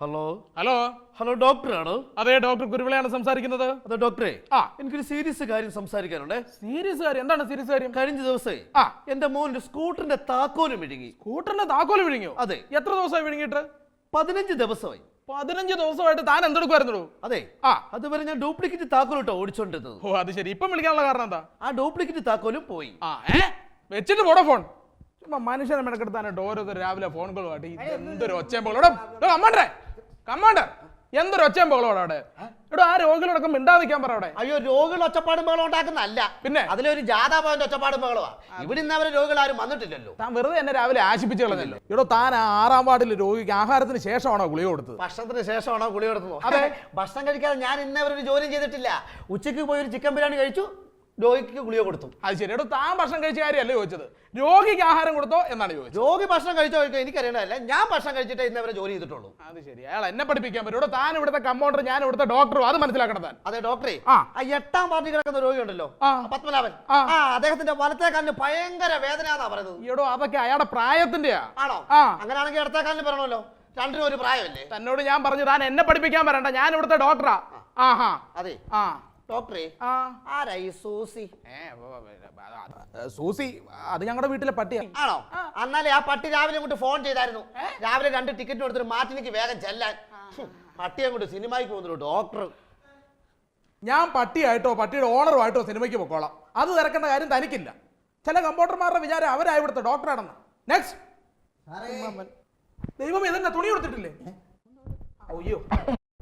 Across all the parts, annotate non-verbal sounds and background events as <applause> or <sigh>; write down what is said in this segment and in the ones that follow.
Hello hello hello doctor ഡോക്ടറാണോ അതെ doctor കുരുവിളയാണ് സംസാരിക്കുന്നത്. അതെ ഡോക്ടറെ ആ. എനിക്കൊരു സീരിയസ് കാര്യം സംസാരിക്കാനുണ്ടേ. സീരിയസ് കാര്യം? എന്താണ് സീരിയസ് കാര്യം? കഴിഞ്ഞ ദിവസേ ആ. എന്റെ മോന്റെ സ്കൂട്ടറിന്റെ താക്കോൽ വിഴുങ്ങി. സ്കൂട്ടറിന്റെ താക്കോൽ വിഴുങ്ങിയോ? അതെ. എത്ര ദിവസമായി വിഴുങ്ങിയിട്ട്? പതിനഞ്ച് ദിവസമായി. പതിനഞ്ച് ദിവസമായിട്ട് താൻ എന്തെടുക്കുമായിരുന്നു അതെ. ആ. അതുവരെ ഞാൻ ഡ്യൂപ്ലിക്കേറ്റ് താക്കോലിട്ടോ ഓടിച്ചോണ്ടിരുന്നത്. ഓ അത് ശരി. ഇപ്പം വിളിക്കാനുള്ള കാരണം എന്താ? ആ ഡ്യൂപ്ലിക്കേറ്റ് താക്കോലും പോയി. ആ ഏ? വെച്ചിട്ട് പോടോ ഫോൺ മനുഷ്യനെ മെനക്കെടുത്താൻ ഓരോരുത്തർ രാവിലെ ഫോൺ കോളുമായിട്ട് എന്തൊരു ഒച്ചയും ബഹളം കമാണ്ടേ കമാണ്ടർ എന്തൊരു ഒച്ചയും ബഹളം അവിടെ? എടോ ആ രോഗികളടക്കം മിണ്ടാതിരിക്കാൻ പറ അവിടെ. അയ്യോ രോഗികൾ ഒച്ചപ്പാടും ബഹളം ഉണ്ടാക്കുന്നല്ല പിന്നെ? അതിലൊരു ജാഥാ പോയിന്റ് ഒച്ചപ്പാടും ബഹളമാ ഇവിടെ നിന്ന് അവരെ രോഗികൾ ആരും വന്നിട്ടില്ലല്ലോ. താൻ വെറുതെ എന്നെ രാവിലെ ആശിപ്പിച്ചു കളഞ്ഞല്ലോ. എടോ താൻ ആ ആറാം വാർഡിൽ രോഗിക്ക് ആഹാരത്തിന് ശേഷമാണോ ഗുളിക കൊടുത്തത്? ഭക്ഷണത്തിന് ശേഷമാണോ ഗുളി കൊടുത്തത്? അതെ. <laughs> ഭക്ഷണം കഴിക്കാതെ ഞാൻ ഇന്നേ വരെ ഒരു ജോലിയും ചെയ്തിട്ടില്ല. ഉച്ചയ്ക്ക് പോയി ഒരു ചിക്കൻ ബിരിയാണി കഴിച്ചു. രോഗിക്ക് ഗുളിക കൊടുത്തു. അത് ശരി. എടോ താൻ ഭക്ഷണം കഴിച്ച കാര്യമല്ല ചോദിച്ചത്. രോഗിക്ക് ആഹാരം കൊടുത്തോ എന്നാണ് ചോദിച്ചത്. രോഗി ഭക്ഷണം കഴിച്ചോ കഴിക്കോ എനിക്കറിയണമല്ല ഞാൻ ഭക്ഷണം കഴിച്ചിട്ടേ ഇന്ന് അവരെ ജോലി ചെയ്തിട്ടുള്ളൂ. അത് ശരി. അയാൾ എന്നെ പഠിപ്പിക്കാൻ പറ്റും. താൻ ഇവിടുത്തെ കമ്പൗണ്ടർ ഞാൻ ഇവിടുത്തെ ഡോക്ടറും അത് മനസ്സിലാക്കണം താൻ. അതെ ഡോക്ടറെ ആ. ആ എട്ടാം പാർട്ടി കിടക്കുന്ന രോഗി ഉണ്ടല്ലോ ആ. പത്മനാഭൻ. ആ. ആ അദ്ദേഹത്തിന്റെ വലത്തെ കാലിന് ഭയങ്കര വേദന പറയുന്നത്. എടോ അതൊക്കെ അയാളുടെ പ്രായത്തിന്റെയാ. ആണോ? ആ. അങ്ങനെയാണെങ്കിൽ ഇടത്തെ കാലിന് പറയണമല്ലോ. രണ്ടിനും ഒരു പ്രായമല്ലേ? തന്നോട് ഞാൻ പറഞ്ഞു താൻ എന്നെ പഠിപ്പിക്കാൻ പറയണ്ട ഞാൻ ഇവിടുത്തെ ഡോക്ടറാ ആഹാ. അതെ. ആ. ഡോക്ടറെ ആ. ആരായി സൂസി? സൂസി അത് ഞങ്ങളുടെ വീട്ടിലെ പട്ടിയാ. ആണോ? എന്നാലേ ആ പട്ടി രാവിലെ അങ്ങോട്ട് ഫോൺ ചെയ്തായിരുന്നു. രാവിലെ രണ്ട് ടിക്കറ്റ് കൊടുത്തിട്ട് മാറ്റിനിക്ക് വേഗം ചെല്ലാൻ. പട്ടി അങ്ങോട്ട് സിനിമയ്ക്ക് പോകുന്നു ഡോക്ടർ. ഞാൻ പട്ടിയായിട്ടോ പട്ടിയുടെ ഓണറുമായിട്ടോ സിനിമയ്ക്ക് പൊക്കോളാം. അത് തിരക്കേണ്ട കാര്യം തനിക്കില്ല. ചില കമ്പോട്ടർമാരുടെ വിചാരം അവരായി ഇവിടുത്തെ ഡോക്ടറാണെന്ന്. നെക്സ്റ്റ് ദൈവം ഇതെന്നെ തുണി കൊടുത്തിട്ടില്ലേ? അയ്യോ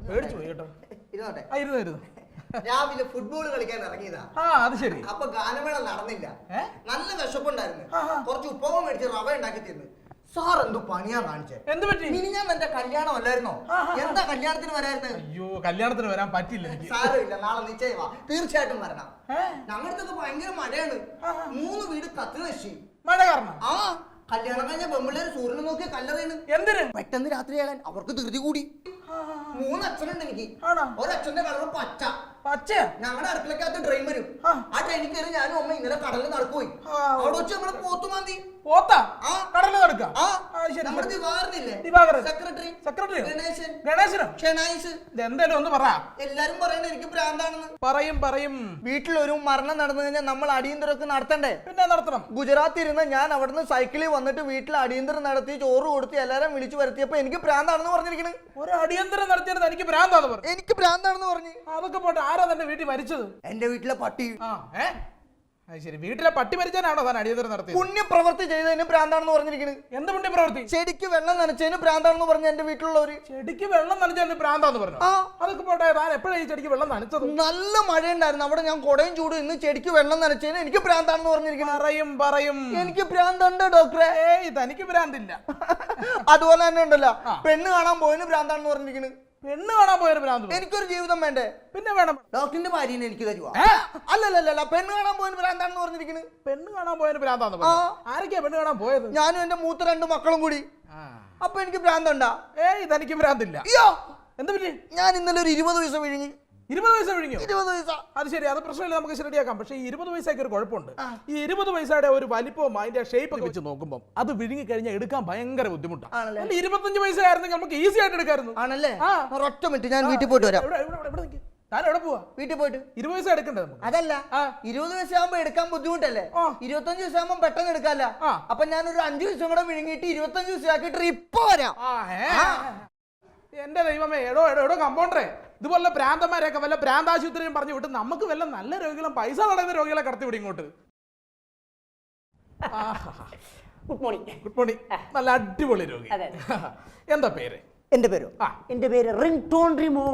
പേടിച്ചു പോയി കേട്ടോ. ഇരുന്നോട്ടെ. ആ ഇരുന്നു ഇരുന്നു. രാവിലെ ഫുട്ബോൾ കളിക്കാൻ ഇറങ്ങിയതാ. ആ അത് ശരി. അപ്പൊ ഗാനമേള നടന്നില്ല? നല്ല വിശപ്പുണ്ടായിരുന്നു. കുറച്ച് ഉപ്പവും മേടിച്ച് റവ ഉണ്ടാക്കി തിന്നു. സാർ എന്തു പണിയാ കാണിച്ചേ? എന്ത് പറ്റി? ഇനി ഞാൻ എന്റെ കല്യാണം അല്ലായിരുന്നോ? എന്താ കല്യാണത്തിന് വരായിരുന്നു? അയ്യോ കല്യാണത്തിന് വരാൻ പറ്റില്ല സാരമില്ല നാളെ നിശ്ചയമാ. തീർച്ചയായിട്ടും വരണം? ഞങ്ങളുടെ ഭയങ്കര മഴയാണ്. മൂന്ന് വീട് കത്തി നശി മഴ കാരണം? ആ കല്യാണം കഴിഞ്ഞ പെമ്പിള്ളേര് സൂര്യനെ നോക്കിയ കല്ലറയാണ്. എന്തിന്? പെട്ടെന്ന് രാത്രിയാകാൻ അവർക്ക് ധൃതി കൂടി. മൂന്ന് അച്ഛനുണ്ട് എനിക്ക്? ഒരച്ഛന്റെ കളർ പച്ച. പച്ച? ഞങ്ങളുടെ അടുക്കളക്കകത്ത് ട്രെയിൻ വരും. ആ. ട്രെയിനിൽ കയറി ഞാനും അമ്മ ഇന്നലെ കടലിൽ നടക്കുപോയി. അവിടെ വെച്ച് നമ്മൾ പോത്തുമാന്തി. പോത്താ? ആ. കടലിൽ നടക്കുക ആ. ഒന്ന് പറ. എല്ലാരും എനിക്ക് ഭ്രാന്താണെന്ന്. പറയും പറയും. വീട്ടിലൊരു മരണം നടന്നു കഴിഞ്ഞാൽ നമ്മൾ അടിയന്തരമൊക്കെ നടത്തണ്ടേ? പിന്നെ നടത്തണം. ഗുജറാത്തിൽ ഇരുന്ന് ഞാൻ അവിടുന്ന് സൈക്കിളിൽ വന്നിട്ട് വീട്ടിൽ അടിയന്തരം നടത്തി ചോറ് കൊടുത്ത് എല്ലാരും വിളിച്ചു വരുത്തിയപ്പോ എനിക്ക് പ്രാന്താണെന്ന് പറഞ്ഞിരിക്കണ്. ഒരു അടിയന്തരം നടത്തിയത് എനിക്ക് പ്രാന്താണെന്ന് പറഞ്ഞു. എനിക്ക് പ്രാന്താണെന്ന് പറഞ്ഞു. അതൊക്കെ പോട്ടെ. ആരാ തന്റെ വീട്ടിൽ മരിച്ചത്? എന്റെ വീട്ടിലെ പട്ടി. ആ അത് ശരി. വീട്ടിലെ പട്ടി മരിച്ചാണോ താൻ അടിയന്തരം നടത്തിയത്? പുണ്യപ്രവൃത്തി ചെയ്തതിന് ഭ്രാന്താണെന്ന് പറഞ്ഞിരിക്കുന്നത് എന്ത് പുണ്യ പ്രവൃത്തി ചെടിക്ക് വെള്ളം നനച്ചതിന് ഭ്രാന്താണെന്ന് പറഞ്ഞ എന്റെ വീട്ടിലുള്ളവര്. ചെടിക്ക് വെള്ളം നനച്ചതിന് ഭ്രാന്താന്ന് പറഞ്ഞു? ആ. അതൊക്കെ പോട്ടെ താൻ എപ്പോഴാണ് ഈ ചെടിക്ക് വെള്ളം നനച്ചത്? നല്ല മഴയുണ്ടായിരുന്നു. അവിടെ ഞാൻ കൊടയും ചൂടും ഇന്ന് ചെടിക്ക് വെള്ളം നനച്ചതിന് എനിക്ക് ഭ്രാന്താണെന്ന് പറഞ്ഞിരിക്കുന്നത് പറയും പറയും. എനിക്ക് ഭ്രാന്തുണ്ട് ഡോക്ടറെ? ഏയ് തനിക്ക് ഭ്രാന്തില്ല. അതുപോലെ തന്നെ ഉണ്ടല്ലോ. പെണ്ണ് കാണാൻ പോയതിന് ഭ്രാന്താണെന്ന് പറഞ്ഞിരിക്കുന്നത് പെണ്ണ് കാണാൻ പോയൊരു ഭ്രാന്ത്. എനിക്കൊരു ജീവിതം വേണ്ടേ? പിന്നെ വേണം. ഡോക്ടറിന്റെ ഭാര്യനെ എനിക്ക് തരുവാ? അല്ലല്ലല്ല പെണ്ണ് കാണാൻ പോയതിന് ഭ്രാന്താണെന്ന് പറഞ്ഞിരിക്കുന്നത് പെണ്ണ് കാണാൻ പോയൊരു ഭ്രാന്താന്ന് ആരൊക്കെയാ പെണ്ണ് കാണാൻ പോയത്? ഞാനും എന്റെ മൂത്ത രണ്ട് മക്കളും കൂടി. അപ്പൊ എനിക്ക് ഭ്രാന്തുണ്ടാ? ഏയ് ഇതെനിക്ക് ഭ്രാന്തില്ല. അയ്യോ! എന്താ പറ്റി? ഞാൻ ഇന്നലെ ഒരു ഇരുപത് ദിവസം വിഴുങ്ങി. ഇരുപത് പൈസ കഴിഞ്ഞു ഇരുപത് പൈസ. അത് ശരി അത് പ്രശ്നമില്ല നമുക്ക് ശരിയാക്കാം പക്ഷേ ഈ ഇരുപത് പൈസയ്ക്ക് ഒരു കുഴപ്പമുണ്ട്. ഈ ഇരുപത് പൈസയുടെ ഒരു വലിപ്പവും അതിന്റെ ഷേപ്പ് ഒക്കെ വെച്ച് നോക്കുമ്പോൾ അത് വിഴുങ്ങി കഴിഞ്ഞാൽ എടുക്കാൻ ഭയങ്കര ബുദ്ധിമുട്ടാണ് ഇരുപത്തഞ്ച് പൈസ ആയിരുന്നെങ്കിൽ നമുക്ക് ഈസി ആയിട്ട് എടുക്കായിരുന്നു. ആണല്ലേ? ഒറ്റ മിനിറ്റ് ഞാൻ വീട്ടിൽ പോയിട്ട് വരാം. വീട്ടിൽ പോയിട്ട്. ഇരുപത് പൈസ എടുക്കണ്ടേ അതല്ല. ഇരുപത് വയസ്സാകുമ്പോ എടുക്കാൻ ബുദ്ധിമുട്ടല്ലേ. ഇരുപത്തഞ്ച് വയസ്സാകുമ്പോ പെട്ടെന്ന് എടുക്കാല്ല. അപ്പൊ ഞാൻ ഒരു അഞ്ചു ദിവസം കൂടെ വിഴുങ്ങിയിട്ട് ഇരുപത്തഞ്ച് ദിവസമാക്കിയിട്ട് ഇപ്പൊ വരാം. എന്റെ ദൈവമേ എടോ എടോ എടോ കമ്പൗണ്ടറെ ഇതുപോലെ ഭ്രാന്തന്മാരെയൊക്കെ വല്ല ഭ്രാന്താശുപത്രിയും പറഞ്ഞു വിട്ട് നമുക്ക് വല്ല നല്ല രോഗികളും പൈസ നടന്ന രോഗികളെ കടത്തി വിടും ഇങ്ങോട്ട്. ഗുഡ് മോർണിംഗ് ഗുഡ് മോർണിംഗ് നല്ല അടിപൊളി രോഗി. അതെ, എന്താ പേര്? എന്റെ പേര്? ആ. എന്റെ പേര് റിംഗ് ടോൺ റിമോ.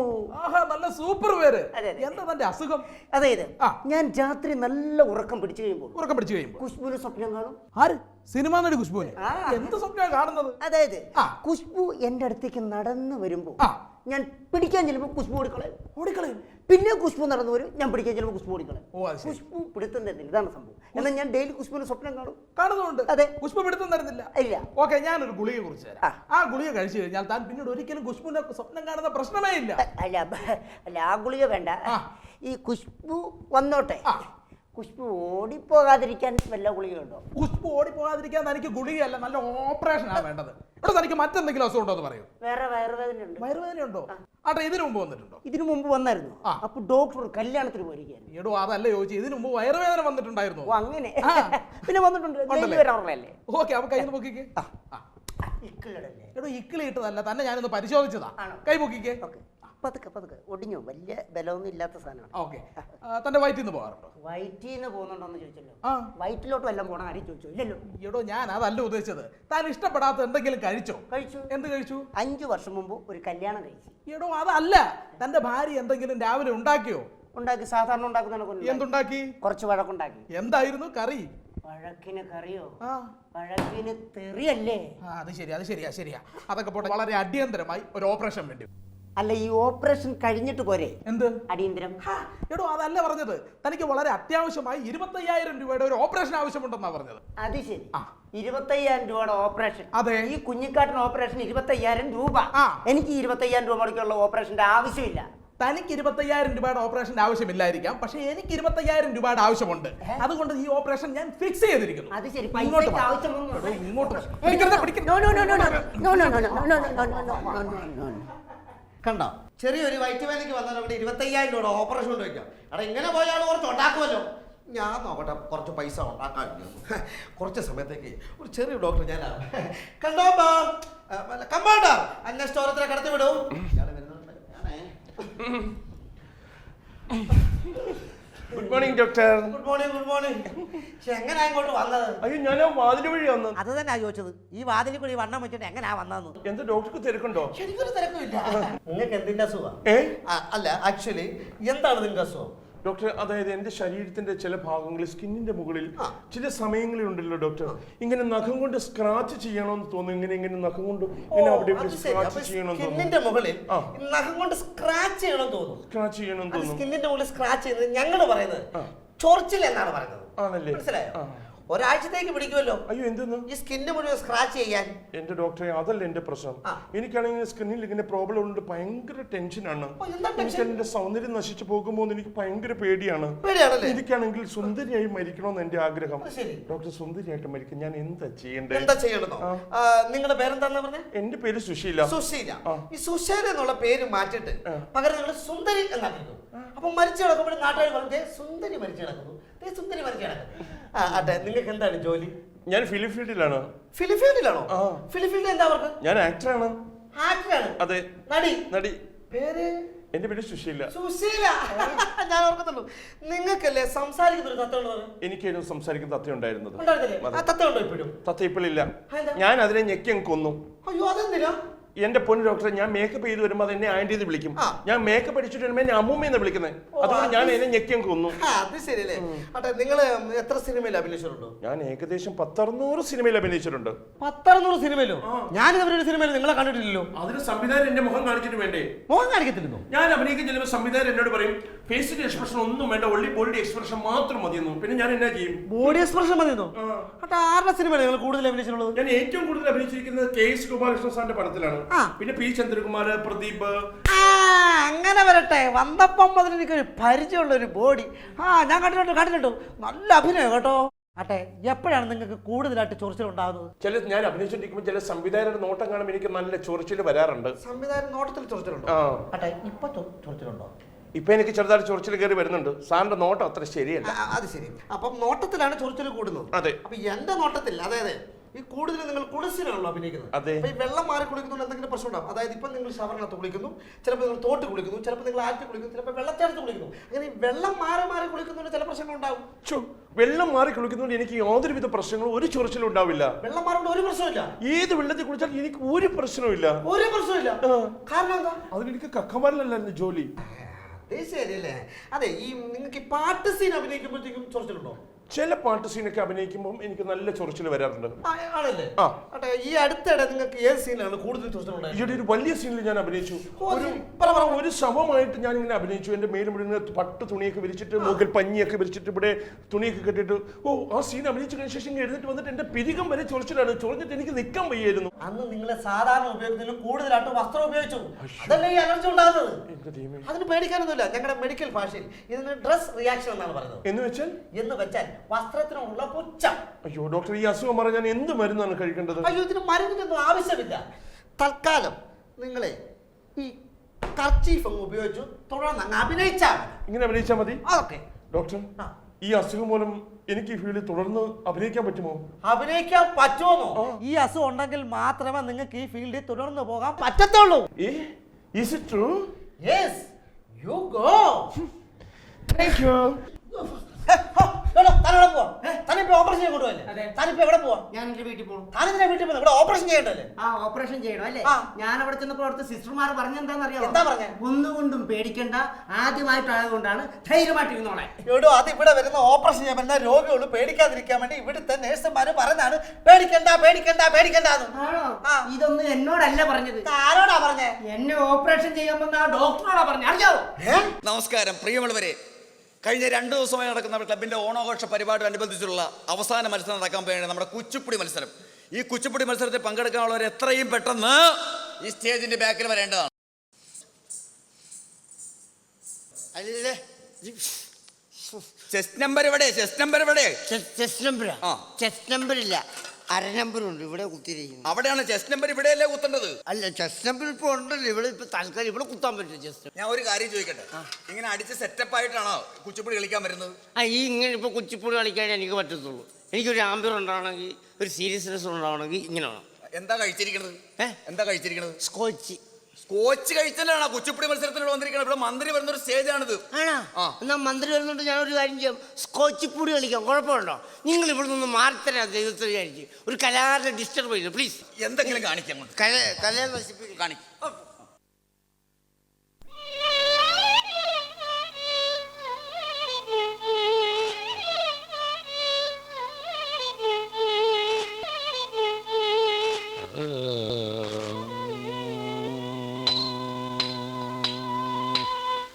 ആഹാ നല്ല സൂപ്പർ പേര്. എന്താ തന്റെ അസുഖം? അതായത് ഞാൻ രാത്രി നല്ല ഉറക്കം പിടിച്ചു കഴിയുമ്പോൾ ഉറക്കം പിടിച്ചു കഴിയുമ്പോൾ കുഷ്ബുവിന് സ്വപ്നം കാണും. ആര്? സിനിമ നടി കുഷ്ബുവിനെ. എന്ത് സ്വപ്നമാണ് കാണുന്നത്? അതായത്. കുഷ്ബു എന്റെ അടുത്തേക്ക് നടന്നു വരുമ്പോൾ ആ. ഞാൻ പിടിക്കാൻ ചെല്ലുമ്പോൾ കുഷ്ബു ഓടിക്കളയും ഓടിക്കളയും പിന്നെ കുഷ്ബു നടന്നു വരും ഞാൻ പിടിക്കാൻ ചെല്ലുമ്പോൾ കുഷ്ബു ഓടിക്കളയും ഓ അത് ശരി. പിടുത്തം തരുന്നില്ല. ഇതാണ് സംഭവം. എന്നാൽ ഞാൻ ഡെയിലി കുഷ്ബുവിന് സ്വപ്നം കാണും. കാണുന്നുണ്ട്. അതെ. കുഷ്ബു പിടുത്തം തരുന്നില്ല. ഇല്ല. ഓക്കെ ഞാനൊരു ഗുളിക കുറിച്ച് ആ. തരാം. ആ. ഗുളിക കഴിച്ചു കഴിഞ്ഞാൽ താൻ പിന്നീട് ഒരിക്കലും കുഷ്ബുവിനെ സ്വപ്നം കാണുന്ന പ്രശ്നമേ ഇല്ല. അല്ല ബ- അല്ല ആ ഗുളിക വേണ്ട. ആ. ഈ കുഷ്ബു വന്നോട്ടെ. ആ. പുഷ്പ ഓടിപ്പോകാതിരിക്കാൻ വല്ല ഗുളികയുണ്ടോ? കുഷ്പു ഓടിപ്പോകാതിരിക്കാൻ തനിക്ക് ഗുളികയല്ല നല്ല ഓപ്പറേഷൻ ആണ് വേണ്ടത്. ഇവിടെ തനിക്ക് മറ്റെന്തെങ്കിലും അസുഖം ഉണ്ടോ എന്ന് പറയൂ. വേറെ വയറുവേദന ഉണ്ട് വയറുവേദന ഉണ്ടോ ആട്ടെ ഇതിനു മുമ്പ് വന്നിട്ടുണ്ടോ? ഇതിനു മുമ്പ് വന്നായിരുന്നു. അപ്പൊ ഡോക്ടർ കല്യാണത്തിന് പോയിരിക്കുകയായിരുന്നു. എടോ അതല്ല ചോദിച്ചു ഇതിനു മുമ്പ് വയറുവേദന വന്നിട്ടുണ്ടായിരുന്നു? ഓ അങ്ങനെ. പിന്നെ വന്നിട്ടുണ്ട്. ഓക്കെ അപ്പൊ കയ്യിൽ പൊക്കിക്കേ. എടോ ഇക്കിളി ഇട്ടതല്ല തന്നെ ഞാനൊന്ന് പരിശോധിച്ചതാ. കൈ പൊക്കിക്കേ. ഓക്കെ. പതുക്കെ പതുക്കെ. ഒടിഞ്ഞു? വലിയ ബലമൊന്നും ഇല്ലാത്ത സാധനമാണ്. ഓക്കെ. തന്റെ വയറ്റിൽ നിന്ന് പോകാറുണ്ടോ? വയറ്റിൽ നിന്ന് പോകുന്നുണ്ടോ എന്ന് ചോദിച്ചല്ലോ വയറ്റിലോട്ട് വല്ലതും പോകണം ആരും ചോദിച്ചു? ഇല്ലല്ലോ. എടോ ഞാൻ അതല്ല ഉദ്ദേശിച്ചത്. താൻ ഇഷ്ടപ്പെടാത്ത എന്തെങ്കിലും കഴിച്ചോ? കഴിച്ചു. എന്ത് കഴിച്ചു? അഞ്ചു വർഷം മുമ്പ് ഒരു കല്യാണം കഴിച്ചു. എടോ അതല്ല. തന്റെ ഭാര്യ എന്തെങ്കിലും രാവിലെ ഉണ്ടാക്കിയോ? ഉണ്ടാക്കി സാധാരണ ഉണ്ടാക്കുന്ന എന്തുണ്ടാക്കി? കുറച്ച് വഴക്കുണ്ടാക്കി. എന്തായിരുന്നു കറി? വഴക്കിന് കറിയോ? വഴക്കിന് തെറിയല്ലേ? അത് ശരി അത് ശരിയാ ശരിയാ. അതൊക്കെ പോട്ടെ വളരെ അടിയന്തരമായി ഒരു ഓപ്പറേഷൻ വേണ്ടി വരും. അല്ല ഈ ഓപ്പറേഷൻ കഴിഞ്ഞിട്ട് പോരെ എന്ത് അടിയന്തരം എടോ അതല്ല പറഞ്ഞത് തനിക്ക് വളരെ അത്യാവശ്യമായി ഇരുപത്തയ്യായിരം രൂപയുടെ ഒരു ഓപ്പറേഷൻ ആവശ്യമുണ്ടെന്നാ പറഞ്ഞത് അത് ശരി ആ. ഇരുപത്തയ്യായിരം രൂപയുടെ ഓപ്പറേഷൻ അതെ. ഈ കുഞ്ഞിക്കാട്ടിന് ഓപ്പറേഷൻ ഇരുപത്തയ്യായിരം രൂപ ആ. എനിക്ക് ഇരുപത്തയ്യായിരം രൂപ മുടക്കുള്ള ഓപ്പറേഷന്റെ ആവശ്യമില്ല തനിക്ക് ഇരുപത്തയ്യായിരം രൂപയുടെ ഓപ്പറേഷന്റെ ആവശ്യമില്ലായിരിക്കാം പക്ഷെ എനിക്ക് ഇരുപത്തയ്യായിരം രൂപയുടെ ആവശ്യമുണ്ട് അതുകൊണ്ട് ഈ ഓപ്പറേഷൻ ഞാൻ ഫിക്സ് ചെയ്തിരിക്കുന്നു അത് ശരി ഇങ്ങോട്ട് പൈസയ്ക്ക് വാ. ആവശ്യമൊന്നും എടോ, ഇങ്ങോട്ട് വാ. ഏയ്, പിടിക്കരുത്, no, പിടിക്കരുത്. no, no, no, no, no, no, no, no, no, no, no, no, no, no, no, no, no. കണ്ടോ? ചെറിയൊരു വൈറ്റ് വയറ്റുവേദനയ്ക്ക് വന്നാൽ അവിടെ ഇരുപത്തയ്യായിരം രൂപ ഓപ്പറേഷൻ കൊണ്ട് വയ്ക്കാം അവിടെ ഇങ്ങനെ പോയാൽ കുറച്ച് ഉണ്ടാക്കുമല്ലോ. ഞാൻ നോക്കട്ടെ കുറച്ച് പൈസ ഉണ്ടാക്കാൻ കുറച്ച് സമയത്തേക്ക് ഒരു ചെറിയ ഡോക്ടർ ഞാനാണ് കണ്ടോ കമ്പാണ്ടർ സ്റ്റോറത്തിലെ കടത്തി വിടും ഇയാൾ വരുന്നുണ്ട്. ഞാനേ. Good morning doctor good morning good morning എങ്ങനെയാ ഇങ്ങോട്ട് വന്നത്? അയ്യോ ഞാൻ വാതിൽ വഴി വന്നു അത് തന്നെ ചോദിച്ചത്. ഈ വാതിലിൽ കൂടി വണ്ണം വെച്ചിട്ട് എങ്ങനെയാ വന്നതെന്ന്? എന്താ ഡോക്ടർക്ക് തിരക്കുണ്ടോ? ശരിക്കൊരു നിങ്ങൾക്ക് എന്തിന്റെ അസുഖം? അല്ല ആക്ച്വലി എന്താണ് നിങ്ങളുടെ അസുഖം? ഡോക്ടർ അതായത് എന്റെ ശരീരത്തിന്റെ ചില ഭാഗങ്ങളിൽ സ്കിന്നിന്റെ മുകളിൽ ചില സമയങ്ങളിൽ ഉണ്ടല്ലോ ഡോക്ടർ. ഇങ്ങനെ നഖം കൊണ്ട് സ്ക്രാച്ച് ചെയ്യണമെന്ന് തോന്നുന്നു. ഇങ്ങനെ ഇങ്ങനെ നഖം കൊണ്ട് ഇങ്ങനെ അവിടെ ഇവിടെ സ്ക്രാച്ച് ചെയ്യണമെന്ന് സ്കിന്നിന്റെ മുകളിൽ നഖം കൊണ്ട് സ്ക്രാച്ച് ചെയ്യണം തോന്നുന്നു. സ്ക്രാച്ച് ചെയ്യണമെന്ന് തോന്നുന്നു. സ്കിന്നിന്റെ മുകളിൽ സ്ക്രാച്ച് ചെയ്യുന്നത് ഞങ്ങൾ പറയുന്നത്. ചൊറിച്ചിൽ എന്നാണ് പറയുന്നത്. ആണല്ലേ? മനസ്സിലായോ. ഒരാഴ്ചത്തേക്ക് പിടിക്കുമല്ലോ. അയ്യോ എന്തെന്ന്? ഈ സ്കിന്ന് മുഴുവൻ സ്ക്രാച്ച് ചെയ്യാൻ. എന്റെ ഡോക്ടറെ അതല്ല എന്റെ പ്രശ്നം. എനിക്കാണെങ്കിൽ സ്കിന്നിൽ ഇങ്ങനെ പ്രോബ്ലം ഉണ്ട് ഭയങ്കര ടെൻഷനാണ് എനിക്ക്? എന്റെ സൗന്ദര്യം നശിച്ചു പോകുമ്പോൾ എനിക്ക് ഭയങ്കര പേടിയാണ്. എനിക്കാണെങ്കിൽ സുന്ദരിയായി മരിക്കണമെന്ന് എന്റെ ആഗ്രഹം. ഡോക്ടർ സുന്ദരിയായിട്ട് മരിക്കും. ഞാൻ എന്താ ചെയ്യണ്ടേ എന്താ ചെയ്യണമെന്നോ. നിങ്ങളുടെ പേരെന്താന്ന് പറഞ്ഞേ? എന്റെ പേര് സുശീല. സുശീല. ഈ സുശീല എന്നുള്ള പേര് മാറ്റിട്ട്. പകരം നിങ്ങൾ സുന്ദരി എന്നാക്കിക്കും അപ്പൊ മരിച്ചു കിടക്കുമ്പോൾ നാട്ടുകാർ പറഞ്ഞു സുന്ദരി മരിച്ചു കിടക്കുന്നു. സുന്ദരി മരിച്ചു കിടക്കുന്നു. അതെ. നിങ്ങൾക്ക് എന്താണ് ജോലി? ഞാൻ ഫിലിം ഫീൽഡിലാണ്. ഫിലിഫീൽഡിലാണോ ആ. ഫിലിഫീൽഡ് എന്താ അവർക്ക്? ഞാൻ ആക്ടറാണ്. ആക്ടറാണ്? അതെ. നടി? നടി. പേര്? എന്റെ പേര് സുശീല. സുശീല. <laughs> ഞാൻ ഓർക്കത്തുള്ളൂ. നിങ്ങൾക്കല്ലേ സംസാരിക്കുന്ന ഒരു തത്തയുള്ളത്? എനിക്കായിരുന്നു സംസാരിക്കുന്ന തത്ത ഉണ്ടായിരുന്നത്. തത്ത ഉണ്ടോ ഇപ്പോഴും? തത്ത ഇപ്പോഴില്ല. ഞാൻ അതിനെ ഞെക്കിയും കൊന്നു. അയ്യോ അതെന്തിനാ? എന്റെ പൊന്നു ഡോക്ടറെ ഞാൻ മേക്കപ്പ് ചെയ്ത് വരുമ്പോൾ അത് എന്നെ ആന്റി എന്ന് വിളിക്കും. ഞാൻ മേക്കപ്പ് അടിച്ചിട്ട് വരുമ്പോൾ എന്നെ അമ്മൂമ്മ എന്ന് വിളിക്കുന്നത് അതുകൊണ്ട് ഞാൻ എന്നെ ഞെക്കിയും കൊന്നു. ആ, അത് ശരിയല്ലേ. അട്ടെ നിങ്ങൾ എത്ര സിനിമയിൽ അഭിനയിച്ചിട്ടുണ്ടോ? ഞാൻ ഏകദേശം പത്തറുന്നൂറ് സിനിമയിൽ അഭിനയിച്ചിട്ടുണ്ട്. പത്തറുന്നൂറ് സിനിമയിലോ? ഞാൻ ഇതുവരെ ഒരു സിനിമയിൽ നിങ്ങളെ കണ്ടിട്ടില്ലല്ലോ. അതിന് സംവിധാനം എന്റെ മുഖം കാണിച്ചിട്ട് വേണ്ടേ? മുഖം കാണിക്കത്തില്ലെന്നോ? ഞാൻ അഭിനയിക്കാൻ ചെല്ലുമ്പോൾ സംവിധാനം എന്നോട് പറയും ഫേസിന്റെ എക്സ്പ്രഷൻ ഒന്നും വേണ്ട ഒള്ളി ബോഡി എക്സ്പ്രഷൻ മാത്രം മതിയെന്നു. പിന്നെ ഞാൻ എന്നാ ചെയ്യും? ബോഡി എക്സ്പ്രഷൻ മതി ആരുടെ സിനിമയാണ് നിങ്ങൾ കൂടുതൽ അഭിനയിച്ചിട്ടുള്ളത്? ഞാൻ ഏറ്റവും കൂടുതൽ അഭിനയിച്ചിരിക്കുന്നത് കെ എസ് ഗോപാലകൃഷ്ണ സാറിന്റെ പടത്തിലാണ്. പിന്നെ പി ചന്ദ്രകുമാർ പ്രദീപ്. അങ്ങനെ വരട്ടെ. വന്നപ്പം മുതൽ എനിക്ക് ഒരു പരിചയമുള്ള ഒരു ബോഡി ആ ഞാൻ കണ്ടിട്ടുണ്ട് കണ്ടിട്ടുണ്ട്. നല്ല അഭിനയം കേട്ടോ. അട്ടെ എപ്പോഴാണ് നിങ്ങൾക്ക് കൂടുതലായിട്ട് ചൊറിച്ചിൽ ഉണ്ടാകുന്നത്? ചില ഞാൻ അഭിനയിച്ചിരിക്കുമ്പോൾ ചില സംവിധായകരുടെ നോട്ടം കാണുമ്പോൾ എനിക്ക് നല്ല ചൊറിച്ചിൽ വരാറുണ്ട്. സംവിധാനം നോട്ടത്തിൽ ചൊറിച്ചിലുണ്ടോ? അട്ടെ ഇപ്പൊ ചൊറിച്ചിലുണ്ടോ? ഇപ്പൊ എനിക്ക് ചെറുതായിട്ട് ചൊറിച്ചിൽ കയറി വരുന്നുണ്ട്. സാറിന്റെ നോട്ടം അത്ര ശരിയല്ല. അത് ശരി. അപ്പം നോട്ടത്തിലാണ് ചൊറിച്ചിൽ കൂടുന്നത്. അതെ. അപ്പൊ എന്റെ നോട്ടത്തിൽ അതെ ഈ കൂടുതൽ നിങ്ങൾ കുളിസിലാണല്ലോ അഭിനയിക്കുന്നത്. അതെ. ഈ വെള്ളം മാറി കുളിക്കുന്നതിൽ എന്തെങ്കിലും പ്രശ്നം ഉണ്ടാവും. അതായത് ഇപ്പൊ നിങ്ങൾ ഷവറിനകത്ത് കുളിക്കുന്നു ചിലപ്പോൾ നിങ്ങൾ തോട്ട് കുളിക്കുന്നു ചിലപ്പോൾ നിങ്ങൾ ആറ്റി കുളിക്കുന്നു ചിലപ്പോൾ വെള്ളത്തിനകത്ത് കുളിക്കുന്നു. അങ്ങനെ ഈ വെള്ളം മാറി മാറി കുളിക്കുന്നതുകൊണ്ട് ചില പ്രശ്നങ്ങൾ ഉണ്ടാവും. വെള്ളം മാറി കുളിക്കുന്നതുകൊണ്ട് എനിക്ക് യാതൊരുവിധ പ്രശ്നങ്ങളും ഒരു ചൊറിച്ചിലും ഉണ്ടാവില്ല. വെള്ളം മാറുകൊണ്ട് ഒരു പ്രശ്നമില്ല ഏത് വെള്ളത്തിൽ കുളിച്ചാൽ എനിക്ക് ഒരു പ്രശ്നവും ഒരു പ്രശ്നമില്ല. കാരണം എന്താ? അതിലെനിക്ക് കക്കമാരിലല്ലായിരുന്നു ജോലി. അതേ ശരിയല്ലേ അതെ ഈ നിങ്ങൾക്ക് ഈ പാട്ട് സീൻ അഭിനയിക്കുമ്പോഴത്തേക്കും ചൊറിച്ചിലുണ്ടോ? ചില പാട്ട് സീനൊക്കെ അഭിനയിക്കുമ്പോൾ എനിക്ക് നല്ല ചൊറിച്ചിൽ വരാറുണ്ട്. ആണല്ലേ? ആ. ഈ അടുത്തിടെ നിങ്ങൾക്ക് ഏത് സീനാണ് കൂടുതൽ ചൊറിച്ചിലുണ്ടായത് ഈയിടെ ഒരു വലിയ സീനിൽ ഞാൻ അഭിനയിച്ചു. ഒരു ശവമായിട്ട് ഞാൻ ഇങ്ങനെ അഭിനയിച്ചു. എന്റെ മേലും മുഴുവൻ പട്ട് തുണിയൊക്കെ വിരിച്ചിട്ട് മുകളിൽ പഞ്ഞിയൊക്കെ വിരിച്ചിട്ട് ഇവിടെ തുണിയൊക്കെ കെട്ടിട്ട് ഓ ആ സീൻ അഭിനയിച്ചു കഴിഞ്ഞ ശേഷം എഴുന്നിട്ട് വന്നിട്ട് എന്റെ പിരികം വരെ ചൊറിച്ചിലാണ്. ചൊറിഞ്ഞിട്ട് എനിക്ക് നിൽക്കാൻ വയ്യായിരുന്നു. അന്ന് നിങ്ങളെ സാധാരണ ഉപയോഗത്തിലും കൂടുതലായിട്ട് വസ്ത്രം ഉപയോഗിച്ചു. അതല്ലേ ഈ അലർജി ഉണ്ടാകുന്നത്? എന്റെ ദൈവമേ. അതിന് പേടിക്കാനൊന്നുമില്ല. ഞങ്ങളുടെ മെഡിക്കൽ ഭാഷയിൽ ഇതിന് ഡ്രസ് റിയാക്ഷൻ എന്നാണ് പറയുന്നത്. എന്ന് വെച്ചാൽ? എന്ന് വെച്ചാൽ വസ്ത്രത്തിനോടുള്ള പുച്ഛം. അയ്യോ ഡോക്ടർ ഈ അസുഖം പറഞ്ഞാൽ ഞാൻ എന്ത് മരുന്നാണ് കഴിക്കേണ്ടത്? അയ്യോ ഇതിന് മരുന്നിനൊന്നും ആവശ്യമില്ല. തൽക്കാലം നിങ്ങളെ ഈ കർച്ചീഫ് അങ്ങ് ഉപയോഗിച്ചു തുടർന്ന് അങ്ങ് അഭിനയിച്ചാൽ മതി. ഇങ്ങനെ അഭിനയിച്ചാൽ മതി? അതൊക്കെ. ഡോക്ടർ ആ. ഈ അസുഖം മൂലം എനിക്ക് ഈ ഫീൽഡിൽ തുടർന്ന് അഭിനയിക്കാൻ പറ്റുമോ? അഭിനയിക്കാൻ പറ്റുമോ ഈ അസുഖം ഉണ്ടെങ്കിൽ മാത്രമേ നിങ്ങൾക്ക് ഈ ഫീൽഡിൽ തുടർന്ന് പോകാൻ പറ്റത്തുള്ളൂ. ഏ? Is it true yes you go thank you താനെവിടെ പോവാ? താനിപ്പോ ഓപ്പറേഷൻ ചെയ്യാൻ കൊണ്ടുപോയല്ലേ? അതെ. താനിപ്പോ എവിടെ പോവാ? ഞാൻ എന്റെ വീട്ടിൽ പോകണം താനെന്തിനാ വീട്ടിൽ പോകുന്നത് ഇവിടെ ഓപ്പറേഷൻ ചെയ്യണ്ടല്ലേ ആ ഓപ്പറേഷൻ ചെയ്യണം അല്ലേ? ഞാൻ അവിടെ ചെന്നപ്പോൾ അവിടുത്തെ സിസ്റ്റർമാർ പറഞ്ഞെന്താണെന്നറിയാമോ എന്താ പറഞ്ഞേ? ഒന്നുകൊണ്ടും പേടിക്കണ്ട. ആദ്യമായിട്ടായതുകൊണ്ടാണ് ധൈര്യമായിട്ടിരുന്നോളെ എടോ അത് ഇവിടെ വരുന്ന ഓപ്പറേഷൻ ചെയ്യാൻ വരുന്ന രോഗികൾ പേടിക്കാതിരിക്കാൻ വേണ്ടി ഇവിടുത്തെ നേഴ്സുമാര് പറഞ്ഞാണ് പേടിക്കണ്ട പേടിക്കണ്ട പേടിക്കണ്ട. ഇതൊന്നും എന്നോടല്ല പറഞ്ഞത്. ആരോടാ പറഞ്ഞേ? എന്നെ ഓപ്പറേഷൻ ചെയ്യാമെന്ന് ആ ഡോക്ടറോടാ പറഞ്ഞു? അറിയാവോ? നമസ്കാരം പ്രിയമുള്ളവരെ. കഴിഞ്ഞ രണ്ട് ദിവസമായി നടക്കുന്ന നമ്മുടെ ക്ലബിന്റെ ഓണാഘോഷ പരിപാടിയോടനുബന്ധിച്ചുള്ള അവസാന മത്സരം നടക്കാൻ പോയാണ് നമ്മുടെ കുച്ചിപ്പുടി മത്സരം. ഈ കുച്ചിപ്പുടി മത്സരത്തിൽ പങ്കെടുക്കാനുള്ളവർ എത്രയും പെട്ടെന്ന് ഈ സ്റ്റേജിന്റെ ബാക്കിൽ വരേണ്ടതാണ്. അല്ലേ ചെസ്റ്റ് നമ്പർ ഇവിടെ ചെസ്റ്റ് നമ്പർ ഇവിടെ ചെസ്റ്റ് നമ്പർ ആ. ചെസ്റ്റ് നമ്പർ ഇല്ല അര നമ്പറുണ്ട് ഇവിടെ കുത്തിയിരിക്കുന്നു. അവിടെയാണ് ചെസ്റ്റ് നമ്പർ ഇവിടെയല്ലേ കുത്തേണ്ടത്? അല്ല ചെസ്റ്റ് നമ്പർ ഇപ്പൊ ഉണ്ടല്ലോ ഇവിടെ ഇപ്പൊ തൽക്കാലം ഇവിടെ കുത്താൻ പറ്റില്ല ചെസ്റ്റ് ഞാൻ ഒരു കാര്യം ചോദിക്കട്ടെ? ഇങ്ങനെ അടിച്ച് സെറ്റപ്പ് ആയിട്ടാണോ കുച്ചിപ്പുടി കളിക്കാൻ വരുന്നത്? ആ ഈ ഇങ്ങനെ ഇപ്പൊ കുച്ചിപ്പുടി കളിക്കാൻ എനിക്ക് പറ്റത്തുള്ളൂ. എനിക്കൊരു ആംബിയർ ഉണ്ടാവണമെങ്കിൽ ഒരു സീരിയസ്നെസ് ഉണ്ടാവണമെങ്കിൽ ഇങ്ങനെ വേണം. എന്താ കഴിച്ചിരിക്കണത്? എന്താ കഴിച്ചിരിക്കണത്? സ്കോച്ച്. കോച്ച് കഴിച്ചാലാണ് കുച്ചിപ്പുടി മത്സരത്തിനോട് വന്നിരിക്കുന്നത്. ഇവിടെ മന്ത്രി വരുന്ന ഒരു സ്റ്റേജാണിത് ആണോ? ആ. എന്നാ മന്ത്രി വരുന്നുണ്ട് ഒരു കാര്യം ചെയ്യാം. സ്കോച്ച് കളിക്കാം കുഴപ്പമുണ്ടോ? നിങ്ങൾ ഇവിടെ നിന്ന് മാറിത്തരാ ദൈവത്തിൽ വിചാരിച്ച്. ഒരു കലാകാരനെ ഡിസ്റ്റർബ് ചെയ്തു പ്ലീസ് എന്തെങ്കിലും കാണിക്കാം അങ്ങോട്ട്. കല കലയെ നശിപ്പിക്കും. കാണിക്കും.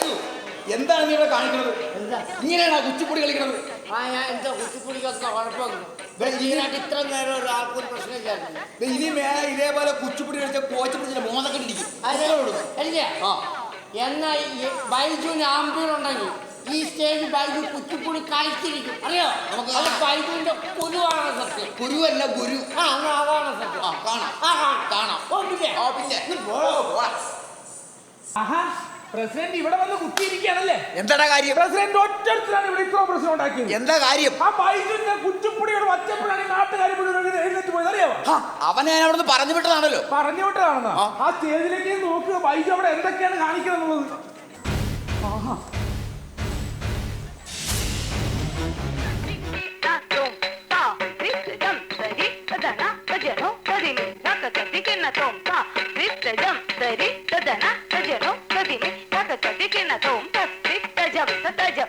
സായിസു എന്താണ് നീ ഇവിടെ കാണിക്കുന്നത്? ഇങ്ങനെയാണ് ആ കുച്ചിപ്പൊടി കളിക്കുന്നത് നേരം ഇതേപോലെ കുച്ചിപ്പൊടി കളിച്ച കോച്ച് പിടിച്ചിട്ട് എന്നാ ബൈജുവിന് ആംബിയർ ഉണ്ടെങ്കിൽ ഈ സ്റ്റേജ് ബൈജു കുറ്റിപ്പുടി കളിച്ചിരിക്കും. അറിയോ? നമുക്ക് അത് കുരുവാണ് സത്യം. കുരുവല്ല ഗുരു. ആ അതാണ് സത്യം. കാണാം. കാണാം. പ്രസിഡന്റ് വന്ന് കാര്യം? പ്രസിഡന്റ് എന്താ കാര്യം? ആ അവനെ ഞാൻ അവിടെ പറഞ്ഞു വിട്ടതാണല്ലോ. പറഞ്ഞു വിട്ടതാണെന്ന്. ആ. സ്റ്റേജിലേക്ക് നോക്കുക ബൈക്ക് അവിടെ എന്തൊക്കെയാണ് കാണിക്കുന്നത് ആഹാ. ജനോ దిమి తత తది కిన తోం తత్తి తజం తజం